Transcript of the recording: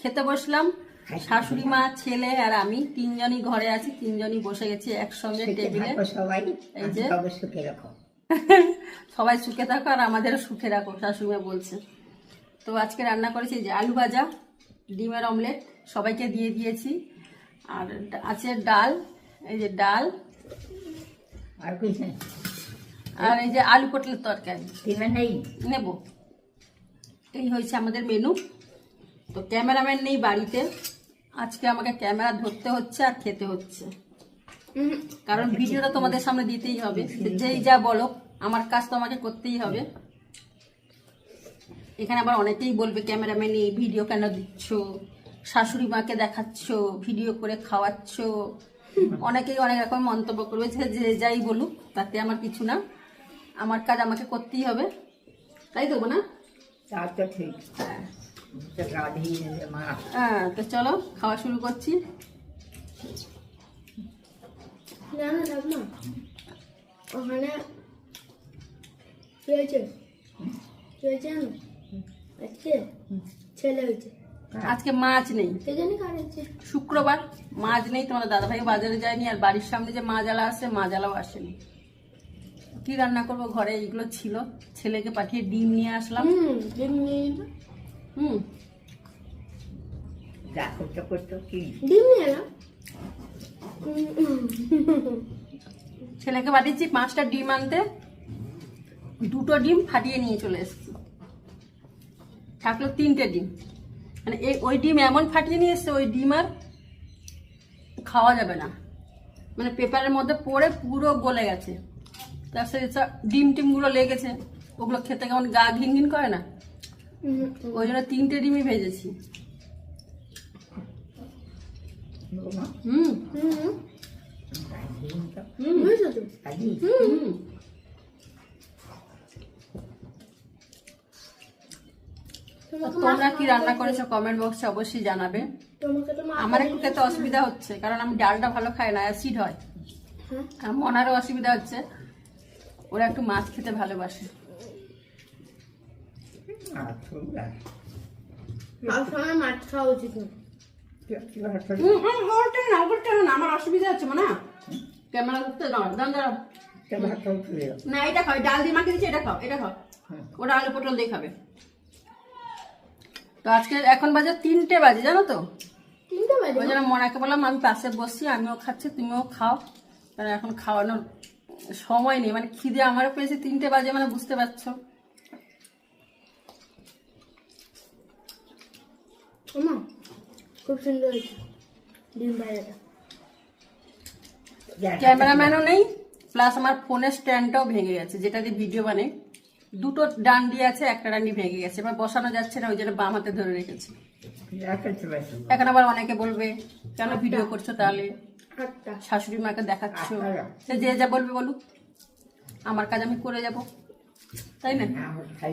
খেতে বসলাম। শাশুড়ি মা ছেলে আর আমি তিনজনই ঘরে আছি তিনজনই বসে গেছি একসঙ্গে টেবিলে। সবাই। এই যে। সুখে রাখো। সবাই সুখে থাকো আর আমাদেরও সুখে রাখো শাশুড়ি মা বলছে। তো আজকে রান্না করেছি যে আলু ভাজা ডিমের অমলেট সবাইকে দিয়ে দিয়েছি। আর আছে ডাল এই যে ডাল। আর আর এই যে আলু পটলের তরকারি। নেব। এই হয়েছে আমাদের মেনু। তো ক্যামেরাম্যান নেই বাড়িতে। আজকে আমাকে ক্যামেরা ধরতে হচ্ছে আর খেতে হচ্ছে। কারণ ভিডিওটা তোমাদের সামনে দিতেই হবে। যেই যা বলো আমার কাজ তো আমাকে করতেই হবে। এখানে আবার অনেকেই বলবে ক্যামেরাম্যান এই ভিডিও কেন দিচ্ছ? শাশুড়ি মাকে দেখাচ্ছ ভিডিও করে খাওয়াচ্ছ? অনেকেই অনেক রকম মন্তব্য করবে যে যে যাই বলুক তাতে আমার কিছু না। আমার কাজ আমাকে করতেই হবে। তাই দেবো না তা ঠিক। মা হ্যাঁ তো চলো খাওয়া শুরু করছি। না না না ওখানে হয়েছে? হয়েছে আজকে ছেলে হয়েছে। আজকে মাছ নেই। শুক্রবার মাছ নেই তোমার দাদাভাই বাজারে যায়নি আর বাড়ির সামনে যে মাজালা আছে মাজালাও আসেনি। কি রান্না করব? ঘরে এইগুলো ছিল। ছেলেকে পাঠিয়ে ডিম নিয়ে আসলাম। ডিম নিয়ে। হুম। যা করতে করতে কি? ডিম নিয়ে এলাম ছেলেকে পাঠিয়েছি পাঁচটা ডিম আনতে। দুটো ডিম ফাটিয়ে নিয়ে চলে এসেছি। থাকল তিনটে ডিম। মানে এই ওই ডিম এমন ফাটিয়ে নিয়ে এসছে ওই ডিম আর খাওয়া যাবে না। মানে পেপারের মধ্যে পড়ে পুরো গলে গেছে। তার সাথে সব ডিম টিমগুলো লেগেছে। ওগুলো খেতে কেমন গা ঘিন ঘিন করে না? ওই জন্য তিনটে ডিমই ভেজেছি। হুম। হুম। হুম। তোমরা কি রান্না করেছ কমেন্ট বক্সে অবশ্যই জানাবে। আমার একটু খেতে অসুবিধা হচ্ছে কারণ আমি ডালটা ভালো খাই না অ্যাসিড হয়। হ্যাঁ। আর মনারও অসুবিধা হচ্ছে। ওরা একটু মাছ খেতে ভালোবাসে। মাছ খাওয়া উচিত না। ওটা না ওটা না আমার অসুবিধা হচ্ছে না? ক্যামেরা করতে দাও দাঁড়াও দাঁড়াও না এটা খাও ডাল দিয়ে মাখিয়ে দিচ্ছি এটা খাও এটা খাও। ওটা আলু পটল দিয়ে খাবে। তো আজকে এখন বাজে তিনটে বাজে জানো তো? তিনটে বাজে? ওই জন্য মনাকে বললাম আমি পাশে বসছি আমিও খাচ্ছি তুমিও খাও। কারণ এখন খাওয়ানোর সময় নেই মানে খিদে আমারও পেয়েছে তিনটে বাজে মানে বুঝতে পারছ। খুব সুন্দর হয়েছে। ডিম ভাজাটা ক্যামেরাম্যানও নেই প্লাস আমার ফোনের স্ট্যান্ডটাও ভেঙে গেছে যেটা দিয়ে ভিডিও বানে দুটো ডান্ডি আছে একটা ডান্ডি ভেঙে গেছে এবার বসানো যাচ্ছে না ওই জন্য বাম হাতে ধরে রেখেছি। এখন আবার অনেকে বলবে কেন ভিডিও করছ তাহলে? শাশুড়ি মাকে দেখাচ্ছ। সে যে যা বলবে বলুক। আমার কাজ আমি করে যাব। তাই না? না খাই।